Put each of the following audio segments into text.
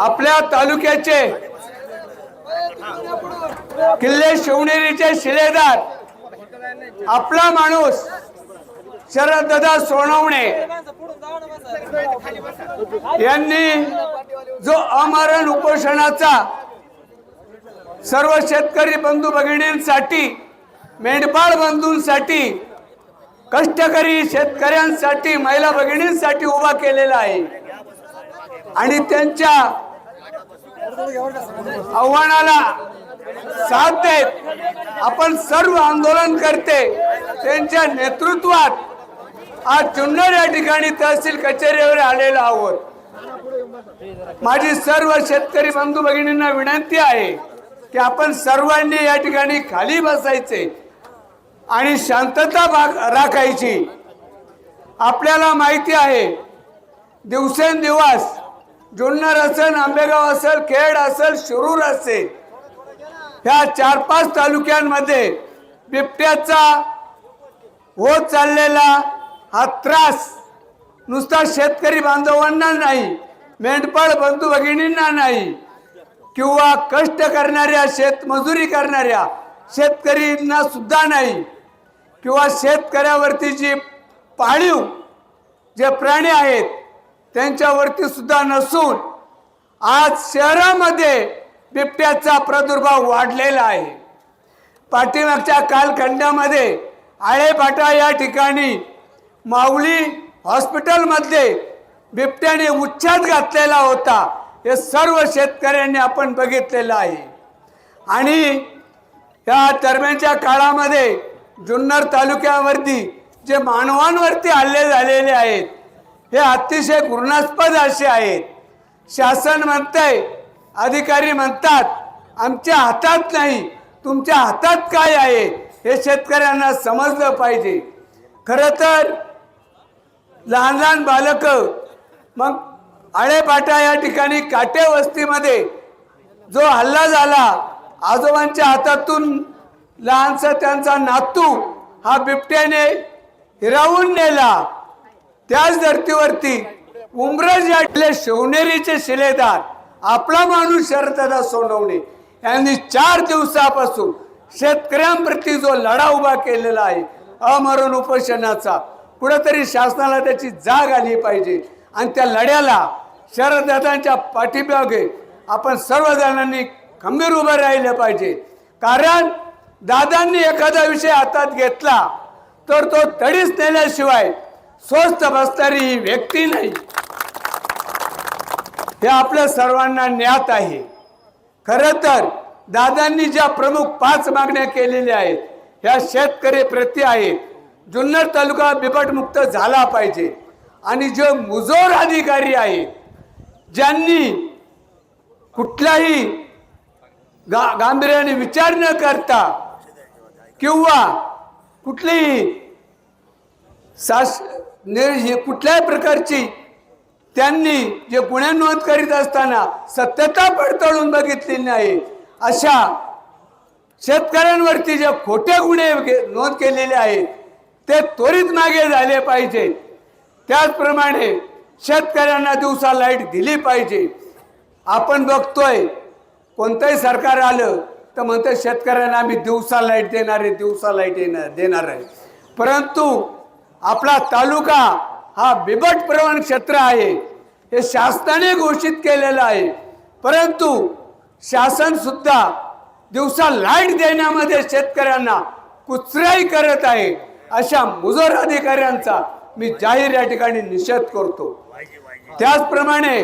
आपल्या तालुक्याचे किल्ले शिवनेरीचे शिलेदार आपला माणूस शरददा सोनवणे यांनी जो अमरण उपोषणाचा सर्व शेतकरी बंधू भगिनींसाठी मेंढपाळ बंधूंसाठी कष्टकरी शेतकऱ्यांसाठी महिला भगिनींसाठी उभा केलेला आहे. आणि त्यांच्या आव्हानाला साथ देत आपण सर्व आंदोलन करते. त्यांच्या नेतृत्वात आज जुन्नर या ठिकाणी तहसील कचेरीवर आलेलो आहोत. माझी सर्व शेतकरी बंधू भगिनींना विनंती आहे की आपण सर्वांनी या ठिकाणी खाली बसायचे आणि शांतता भाग राखायची. आपल्याला माहिती आहे दिवसेंदिवस जुन्नर असेल आंबेगाव असेल खेड असेल शिरूर असेल ह्या चार पाच तालुक्यांमध्ये बिबट्याचा होत चाललेला हा त्रास नुसता शेतकरी बांधवांना नाही मेंढपाळ बंधू भगिनींना नाही किंवा कष्ट करणाऱ्या शेतमजुरी करणाऱ्या शेतकरींना सुद्धा नाही किंवा शेतकऱ्यावरती जी पाळीव जे प्राणी आहेत त्यांच्यावरती सुद्धा नसून आज शहरामध्ये बिबट्याचा प्रादुर्भाव वाढलेला आहे. पाठीमागच्या कालखंडामध्ये आळेपाटा या ठिकाणी माऊली हॉस्पिटलमध्ये बिबट्याने उच्छाद घातलेला होता. हे सर्व शेतकऱ्यांनी आपण बघितलेलं आहे. आणि या दरम्यानच्या काळामध्ये जुन्नर तालुक्यावरती जे मानवांवरती हल्ले झालेले आहेत हे अतिशय घृणास्पद असे आहेत. शासन म्हणतंय अधिकारी म्हणतात आमच्या हातात नाही तुमच्या हातात काय आहे? हे शेतकऱ्यांना समजलं पाहिजे. खरं तर लहान लहान बालकं मग आळेपाटा या ठिकाणी काटे वस्तीमध्ये जो हल्ला झाला आजोबांच्या हातातून लहानसा त्यांचा नातू हा बिबट्याने हिरावून नेला. त्याच धर्तीवरती उमरज यातले शिवनेरीचे शिलेदार आपला माणूस शरददा सोनवणे. यांनी चार दिवसापासून शेतकऱ्यांप्रती जो लढा उभा केलेला आहे अमरण उपोषणाचा कुठंतरी शासनाला त्याची जाग आली पाहिजे. आणि त्या लढ्याला शरददादांच्या पाठीमागे आपण सर्वजणांनी खंबीर उभं राहिलं पाहिजे. कारण दादांनी एखादा विषय हातात घेतला तर तो तडीच नेल्याशिवाय स्वस्त बसणारी ही व्यक्ती नाही. हे आपल्या सर्वांना ज्ञात आहे. खर तर दादांनी ज्या प्रमुख पाच मागण्या केलेल्या आहेत ह्या शेतकरी प्रती आहेत. जुन्नर तालुका बिबटमुक्त झाला पाहिजे. आणि जे मुजोर अधिकारी आहेत ज्यांनी कुठलाही गा गांभीर्याने विचार न करता किंवा कुठलीही सास निर् हे कुठल्याही प्रकारची त्यांनी जे गुन्हे नोंद करीत असताना सत्यता पडताळून बघितली नाही अशा शेतकऱ्यांवरती जे खोटे गुन्हे नोंद केलेले आहेत ते त्वरित मागे झाले पाहिजे. त्याचप्रमाणे शेतकऱ्यांना दिवसा लाइट दिली पाहिजे. आपण बघतोय कोणतंही सरकार आलं तर म्हणतं शेतकऱ्यांना आम्ही दिवसा लाइट देणार आहे दिवसा लाइट येणार देणार आहे. परंतु आपला तालुका हा बिबट प्रवण क्षेत्र आहे. हे शासनाने घोषित केलेलं आहे. परंतु शासन सुद्धा दिवसा लाइट देण्यामध्ये शेतकऱ्यांना कुचराई करत आहे अशा मुजोर अधिकाऱ्यांचा मी जाहीर या ठिकाणी निषेध करतो. त्याचप्रमाणे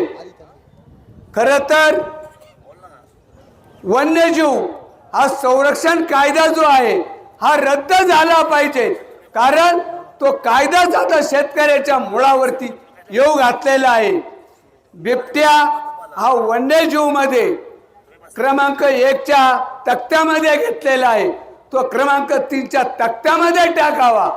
खर तर वन्यजीव हा संरक्षण कायदा जो आहे हा रद्द झाला पाहिजे. कारण तो कायदाच आता शेतकऱ्याच्या मुळावरती येऊ घातलेला आहे. बिबट्या हा वन्यजीवमध्ये क्रमांक एकच्या तक्त्यामध्ये घेतलेला आहे. तो क्रमांक तीनच्या तक्त्यामध्ये टाकावा.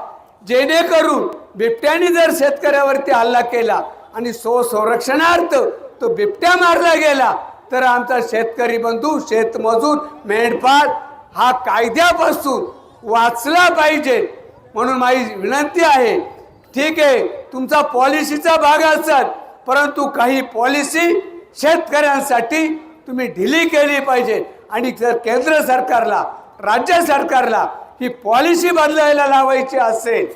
जेणेकरून बिबट्याने जर शेतकऱ्यावरती हल्ला केला आणि सो संरक्षणार्थ तो बिबट्या मारला गेला तर आमचा शेतकरी बंधू शेतमजूर मेंढपाळ हा कायद्यापासून वाचला पाहिजे. म्हणून माझी विनंती आहे ठीक आहे तुमचा पॉलिसीचा भाग असत परंतु काही पॉलिसी शेतकऱ्यांसाठी तुम्ही ढिली केली पाहिजे. आणि जर केंद्र सरकारला राज्य सरकारला ही पॉलिसी बदलायला लावायची असेल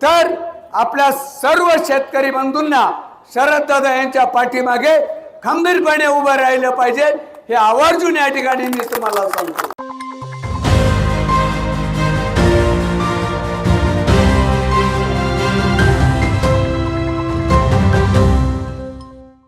तर आपल्या सर्व शेतकरी बंधूंना शरददादा यांच्या पाठीमागे खंबीरपणे उभं राहिलं पाहिजे. हे आवर्जून या ठिकाणी मी तुम्हाला सांगतो.